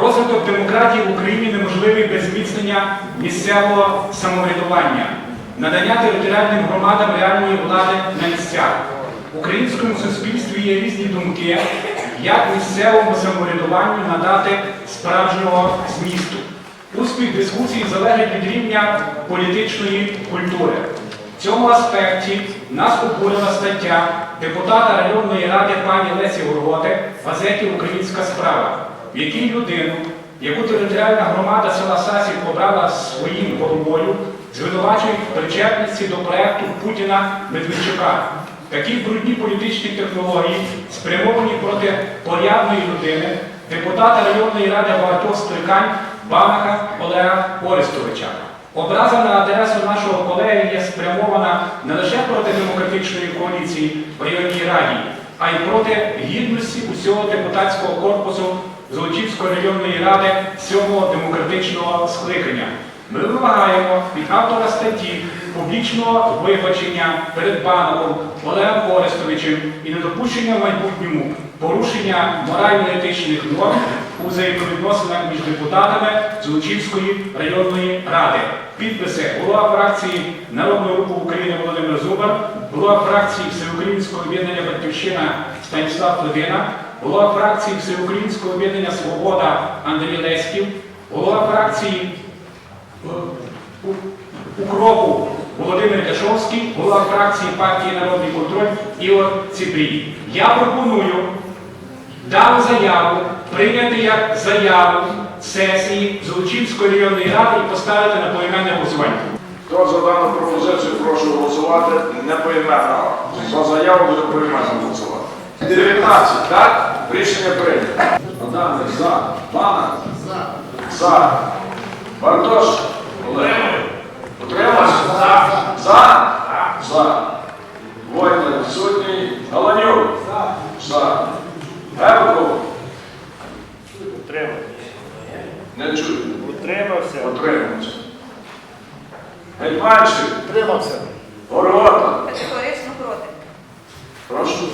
Розвиток демократії в Україні неможливий без зміцнення місцевого самоврядування, надання територіальним громадам реальної влади на місцях. В українському суспільстві є різні думки, як місцевому самоврядуванню надати справжнього змісту. Успіх дискусії залежить від рівня політичної культури. В цьому аспекті нас обурила стаття депутата районної ради пані Лесі Горготи в газеті Українська справа, в якій людину, яку територіальна громада села Сасів обрала своїм головою, звинувачують в причетності до проекту Путіна Медведчука. Такі брудні політичні технології, спрямовані проти порядної людини, депутата районної ради багатьох скликань Банаха Олега Орестовича. Образа на адресу нашого колеги є спрямована не лише проти демократичної коаліції в районній раді, а й проти гідності усього депутатського корпусу Золочівської районної ради сьомого демократичного скликання. Ми вимагаємо від автора статті публічного вибачення перед Бановим Олегом Орестовичем і недопущення в майбутньому порушення морально-етичних норм у взаємовідносинах між депутатами Золочівської районної ради. Підписи голова фракції Народного руху України Володимир Зубар, голова фракції Всеукраїнського об'єднання Батьківщина Станіслав Левина, голова фракції Всеукраїнського об'єднання Свобода Андрій Леськів, голова фракції е, Укропу Володимир Дашовський, голова фракції партії Народний контроль Ігор Цибрій. Я пропоную дану заяву прийняти як заяву сесії Золочівської районної ради і поставити на поіменне голосування. Хто за дану пропозицію, прошу голосувати не поіменно. За заяву буде поіменно голосувати. 19, так? Рішення прийнято. Адамович, за. Пана? За. За. Бартош? За. За? Войтер відсутній. Галанюк? За. За. Гевков? Утримався. Не чую. Утримався. Утримався. Гетьманщик? Утримався. Горгота? Категорично проти. Прошу.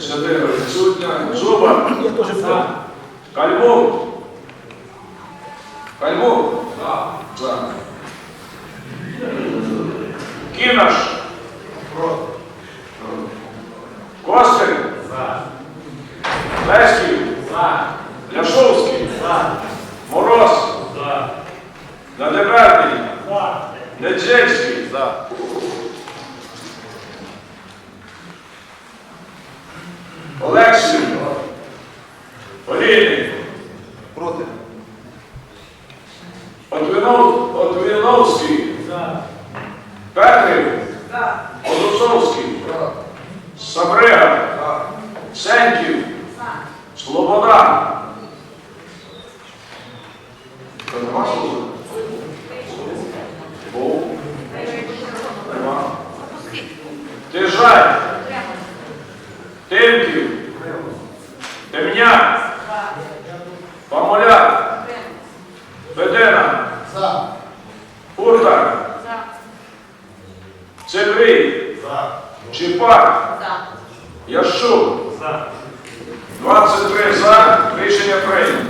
Сядира відсутня. Зуба. Кальмов. Кальмов. За. Кінаш. Костин. Леськів. Ляшовський. Мороз. Надеберний. Недзельський. Олексій. Олійник. Проти. Отвінов, Петрів. Одусовський. Сабрига. Сеньків. Слобода. Чіпак. Ящук. 23 за. Рішення прийнято.